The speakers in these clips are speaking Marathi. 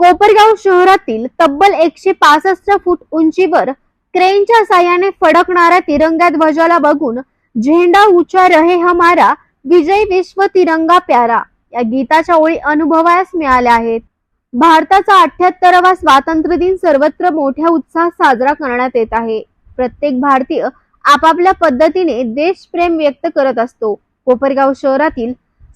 कोपरगाव शहरातील तब्बल एकशे पासष्ट फूट उंचीवर क्रेनच्या साह्याने फडकणाऱ्या तिरंगा ध्वजाला बघून झेंडा उचा रहे हमारा विजय विश्व तिरंगा प्यारा या गीताच्या ओळी अनुभवास मिळाल्या आहेत. भारताचा अठ्याहत्तरावा स्वातंत्र्य दिन सर्वत्र मोठ्या उत्साहात साजरा करण्यात येत आहे. प्रत्येक भारतीय आपापल्या पद्धतीने देशप्रेम व्यक्त करत असतो. कोपरगाव शहरातील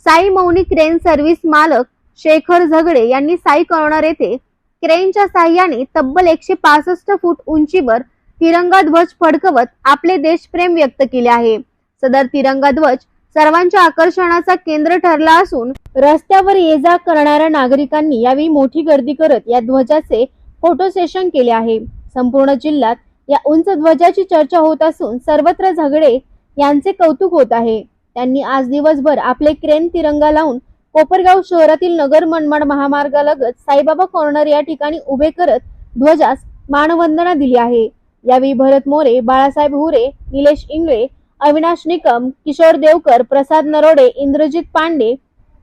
साई मौनी क्रेन सर्व्हिस मालक शेखर झगडे यांनी साई कळणार येथे. क्रेनच्या साह्याने तब्बल एकशे पासष्ट फूट उंचीवर तिरंगा ध्वज फडकवत आपले देशप्रेम व्यक्त केले आहे. सदर तिरंगा ध्वज सर्वांच्या आकर्षणाचा केंद्र ठरला असून रस्त्यावर ये जा करणाऱ्या नागरिकांनी यावेळी मोठी गर्दी करत या ध्वजाचे फोटो सेशन केले आहे. संपूर्ण जिल्ह्यात या उंच ध्वजाची चर्चा होत असून सर्वत्र झगडे यांचे कौतुक होत आहे. त्यांनी आज दिवसभर आपले क्रेन तिरंगा लावून कोपरगाव शहरातील नगर मनमाड महामार्गालगत साईबाबा कॉर्नर या ठिकाणी उभे करत ध्वजास मानवंदना दिली आहे. यावेळी भरत मोरे बाळासाहेब हुरे निलेश इंगळे अविनाश निकम किशोर देवकर प्रसाद नरोडे इंद्रजित पांडे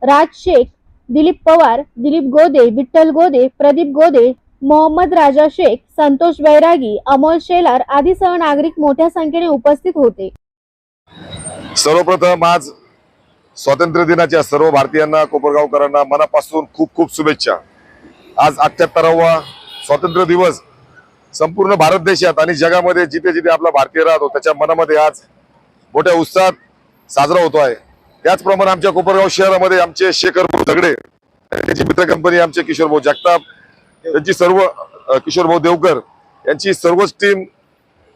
राज शेख दिलीप पवार दिलीप गोदे विठ्ठल गोदे प्रदीप गोदे मोहम्मद राजा शेख संतोष बैरागी अमोल शेलार आदी सह नागरिक मोठ्या संख्येने उपस्थित होते. सर्वप्रथम आज स्वातंत्र्य दिनाच्या सर्व भारतीयांना कोपरगावकरांना मनापासून खूप खूप शुभेच्छा. आज अठ्ठ्याहत्तरावा स्वातंत्र्य दिवस संपूर्ण भारत देशात आणि जगामध्ये जिथे जिथे आपला भारतीय राहतो त्याच्या मनामध्ये आज मोठ्या उत्साहात साजरा होतो आहे त्याचप्रमाणे आमच्या कोपरगाव शहरामध्ये आमचे शेखर भाऊ दगडे त्यांची मित्र कंपनी आमचे किशोर भाऊ जगताप त्यांची सर्व किशोर भाऊ देवकर यांची सर्वच टीम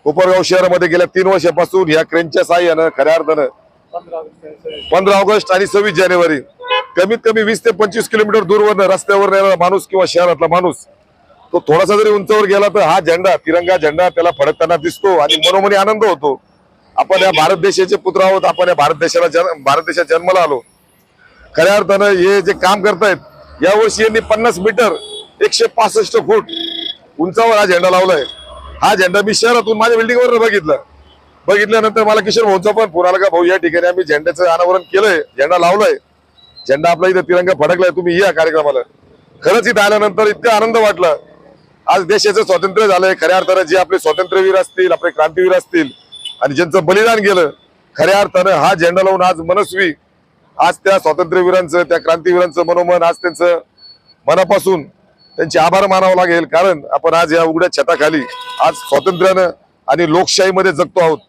कोपरगाव शहरामध्ये गेल्या तीन वर्षापासून या क्रेनच्या साह्यानं खऱ्या अर्थानं पंधरा ऑगस्ट आणि सव्वीस. जानेवारी. कमीत कमी वीस ते पंचवीस किलोमीटर दूरवर रस्त्यावर येणारा माणूस किंवा शहरातला माणूस तो थोडासा जरी उंचावर गेला तर हा झेंडा तिरंगा झेंडा त्याला फडकताना दिसतो आणि मनोमनी आनंद होतो. आपण या भारत देशाचे पुत्र आहोत आपण या भारत देशाला जन्म भारत देशात जन्माला आलो. खऱ्या अर्थानं हे जे काम करतायत यावर्षी यांनी पन्नास मीटर एकशे पासष्ट फूट उंचावर हा झेंडा लावलाय. हा झेंडा मी शहरातून माझ्या बिल्डिंगवर बघितला. बघितल्यानंतर मला किशोर भाऊचा पण फोन आला का भाऊ या ठिकाणी आम्ही झेंड्याचं अनावरण केलंय झेंडा लावलाय. झेंडा आपला इथं तिरंगा फडकलाय तुम्ही या कार्यक्रमाला. खरंच इथं आल्यानंतर इतका आनंद वाटला. आज देशाचं स्वातंत्र्य झालंय खऱ्या अर्थानं जे आपले स्वातंत्र्यवीर असतील आपले क्रांतीवीर असतील आणि ज्यांचं बलिदान गेलं खऱ्या अर्थानं हा झेंडा लावून आज मनस्वी आज त्या स्वातंत्र्यवीरांचं त्या क्रांतीवीरांचं मनोमन आज त्यांचं मनापासून त्यांचे आभार मानावं लागेल. कारण आपण आज या उघड्या छताखाली आज स्वातंत्र्यानं आणि लोकशाहीमध्ये जगतो आहोत.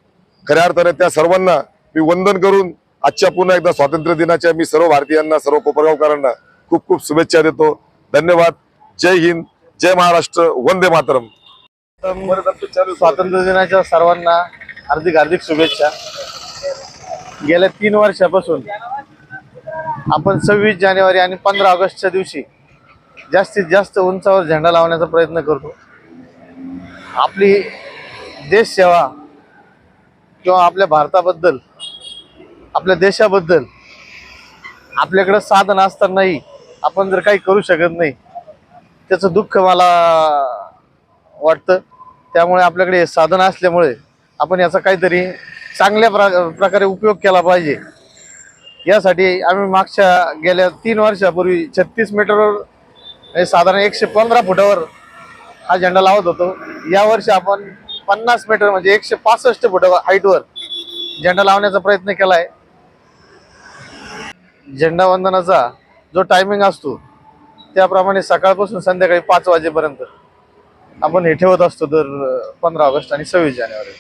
खऱ्या अर्थाने त्या सर्वांना मी वंदन करून आजच्या पुन्हा एकदा स्वातंत्र्य दिनाच्या मी सर्व भारतीयांना सर्व कोपरगावकरांना खूप खूप शुभेच्छा देतो. धन्यवाद. जय हिंद. जय महाराष्ट्र. वंदे मातरम. स्वातंत्र्य दिनाच्या सर्वांना हार्दिक हार्दिक शुभेच्छा. गेल्या तीन वर्षापासून आपण सव्वीस जानेवारी आणि पंधरा ऑगस्टच्या दिवशी जास्तीत जास्त उंचावर झेंडा लावण्याचा प्रयत्न करतो. आपली देशसेवा किंवा आपल्या भारताबद्दल आपल्या देशाबद्दल आपल्याकडं साधन असतानाही आपण जर काही करू शकत नाही त्याचं दुःख मला वाटतं. त्यामुळे आपल्याकडे हे साधन असल्यामुळे आपण याचा काहीतरी चांगल्या प्रा प्रकारे उपयोग केला पाहिजे. यासाठी आम्ही मागच्या गेल्या तीन वर्षापूर्वी छत्तीस मीटरवर हे साधारण एकशे पंधरा फुटावर हा झेंडा लावत होतो. यावर्षी आपण पन्नास मीटर म्हणजे एकशे पासष्ट फुट हाईटवर झेंडा लावण्याचा प्रयत्न केलाय. झेंडा वंदनाचा जो टायमिंग असतो त्याप्रमाणे सकाळपासून संध्याकाळी पाच वाजेपर्यंत आपण हे ठेवत असतो दर पंधरा ऑगस्ट आणि सव्वीस जानेवारी.